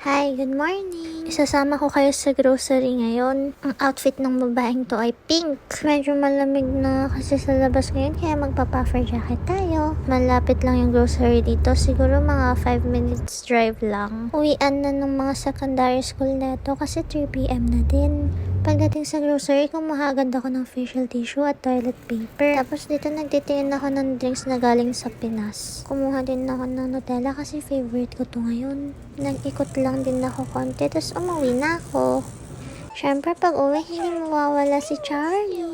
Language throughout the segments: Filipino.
Hi, good morning! Isasama ko kayo sa grocery ngayon. Ang outfit ng babaeng to ay pink. Medyo malamig na kasi sa labas ngayon kaya magpa-puffer jacket tayo. Malapit lang yung grocery dito. Siguro mga 5 minutes drive lang. Uwian na ng mga secondary school neto kasi 3pm na din. Pagdating sa grocery, kumuha agad ako ng facial tissue at toilet paper. Tapos dito nagtitingin ako ng drinks na galing sa Pinas. Kumuha din ako ng Nutella kasi favorite ko to ngayon. Nag-ikot lang din ako konti, tapos umuwi na ako. Siyempre, pag uwi, hindi mawawala si Charlie.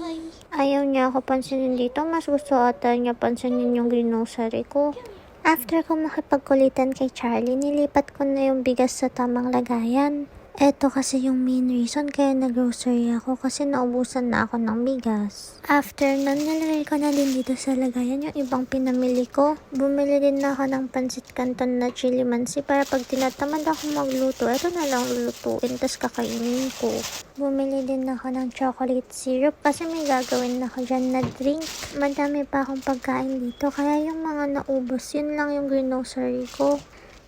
Ayaw niya ako pansinin dito. Mas gusto ata niya pansinin yung grocery ko. After ko makipagkulitan kay Charlie, nilipat ko na yung bigas sa tamang lagayan. Eto kasi yung main reason kaya nag-grocery ako kasi naubusan na ako ng bigas. After nun, nilagay ko na din dito sa lagayan yung ibang pinamili ko. Bumili din na ako ng pansit canton na chili mansi para pag tinatamad ako magluto, eto na lang lulutuin tas kakainin ko. Bumili din ako ng chocolate syrup kasi may gagawin na ako dyan na drink. Madami pa akong pagkain dito kaya yung mga naubos, yun lang yung grocery ko.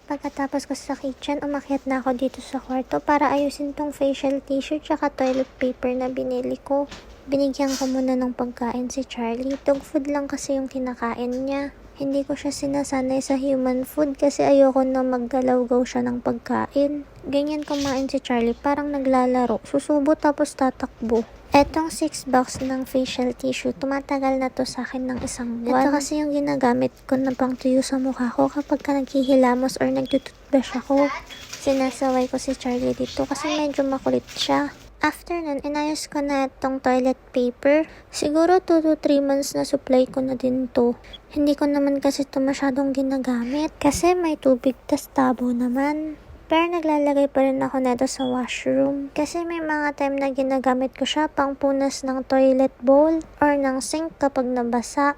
Pagkatapos ko sa kitchen, umakyat na ako dito sa kwarto para ayusin tong facial tissue tsaka toilet paper na binili ko. Binigyan ko muna ng pagkain si Charlie. Dog food lang kasi yung kinakain niya. Hindi ko siya sinasanay sa human food kasi ayoko na maggalaw-gaw siya ng pagkain. Ganyan kumain si Charlie, parang naglalaro. Susubo tapos tatakbo. Etong 6 box ng facial tissue, tumatagal na to sa akin ng isang buwan. Ito kasi yung ginagamit ko na pang tuyo sa mukha ko kapag ka naghihilamos or nagtututbrush ako. Sinasaway ko si Charlie dito kasi medyo makulit siya. After nun, inayos ko na itong toilet paper. Siguro 2 to 3 months na supply ko na din to. Hindi ko naman kasi ito masyadong ginagamit kasi may tubig tas tabo naman. Pero naglalagay pa rin ako neto sa washroom. Kasi may mga time na ginagamit ko siya pang punas ng toilet bowl or ng sink kapag nabasa.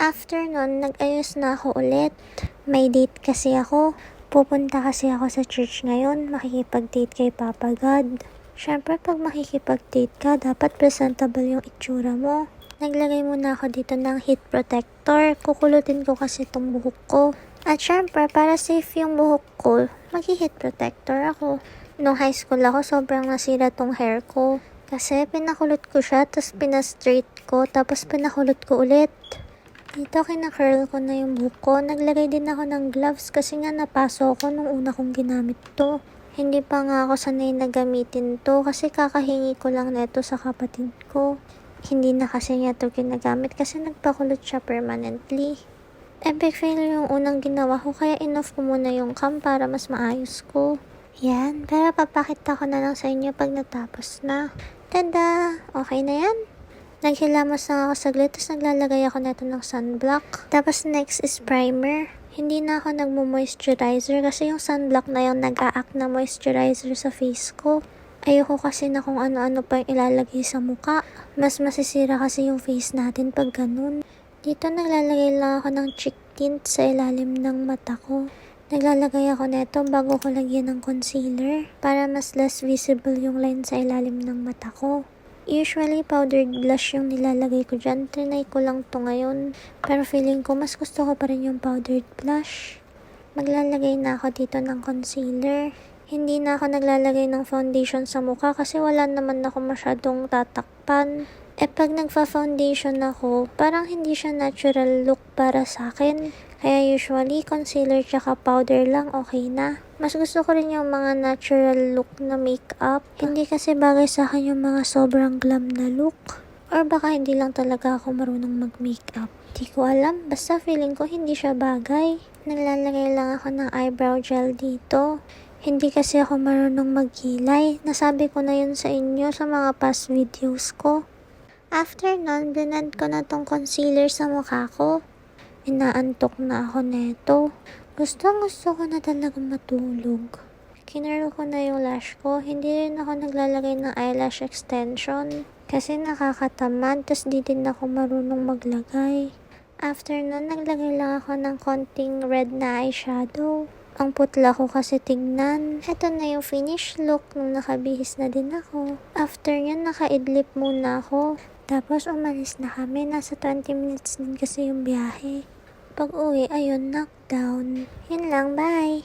After nun, nag-ayos na ako ulit. May date kasi ako. Pupunta kasi ako sa church ngayon. Makikipag-date kay Papa God. Siyempre, pag makikipag-date ka, dapat presentable yung itsura mo. Naglagay muna ako dito ng heat protector. Kukulutin ko kasi itong buhok ko. At syempre, para safe yung buhok ko, mag-heat protector ako. Nung high school ako, sobrang nasira tong hair ko. Kasi pinakulot ko siya, tapos pinastraight ko, tapos pinakulot ko ulit. Dito kina-curl ko na yung buhok ko. Naglagay din ako ng gloves kasi nga napaso ko nung una kong ginamit to. Hindi pa nga ako sanay na gamitin to kasi kakahingi ko lang neto sa kapatid ko. Hindi na kasi niya to ginagamit kasi nagpakulot siya permanently. Epic fail yung unang ginawa ko kaya inoff ko muna yung cam para mas maayos ko. Yan, pero papakita ko na lang sa inyo pag natapos na. Tada! Okay na yan. Naghilamos lang ako saglit, tapos naglalagay ako neto ng sunblock. Tapos next is primer. Hindi na ako nagmo-moisturizer kasi yung sunblock na yung nag-a-act na moisturizer sa face ko. Ayoko kasi na kung ano-ano pa yung ilalagay sa muka. Mas masisira kasi yung face natin pag ganun. Dito naglalagay lang ako ng cheek tint sa ilalim ng mata ko. Naglalagay ako neto bago ko lagyan ng concealer para mas less visible yung line sa ilalim ng mata ko. Usually, powdered blush yung nilalagay ko dyan. Trinay ko lang to ngayon. Pero feeling ko, mas gusto ko pa rin yung powdered blush. Maglalagay na ako dito ng concealer. Hindi na ako naglalagay ng foundation sa mukha kasi wala naman ako masyadong tatakpan. Eh pag nagfa-foundation ako, parang hindi siya natural look para sa akin. Kaya usually, concealer tsaka powder lang okay na. Mas gusto ko rin yung mga natural look na makeup. Hindi kasi bagay sa akin yung mga sobrang glam na look. Or baka hindi lang talaga ako marunong mag-makeup. Di ko alam, basta feeling ko hindi siya bagay. Naglalagay lang ako ng eyebrow gel dito. Hindi kasi ako marunong magkilay. Nasabi ko na yun sa inyo sa mga past videos ko. After nun, blend ko na tong concealer sa mukha ko. Inaantok na ako neto. Gusto gusto ko na talaga matulog. Kinarl ko na yung lash ko. Hindi rin ako naglalagay ng eyelash extension. Kasi nakakatamad, tas di din ako marunong maglagay. After nun, naglagay lang ako ng konting red na eyeshadow. Ang putla ko kasi tignan. Ito na yung finish look nung nakabihis na din ako. After nyan, nakaidlip muna ako. Tapos umalis na kami. Nasa 20 minutes din kasi yung biyahe. Pag uwi, ayun, knockdown. Yun lang, bye!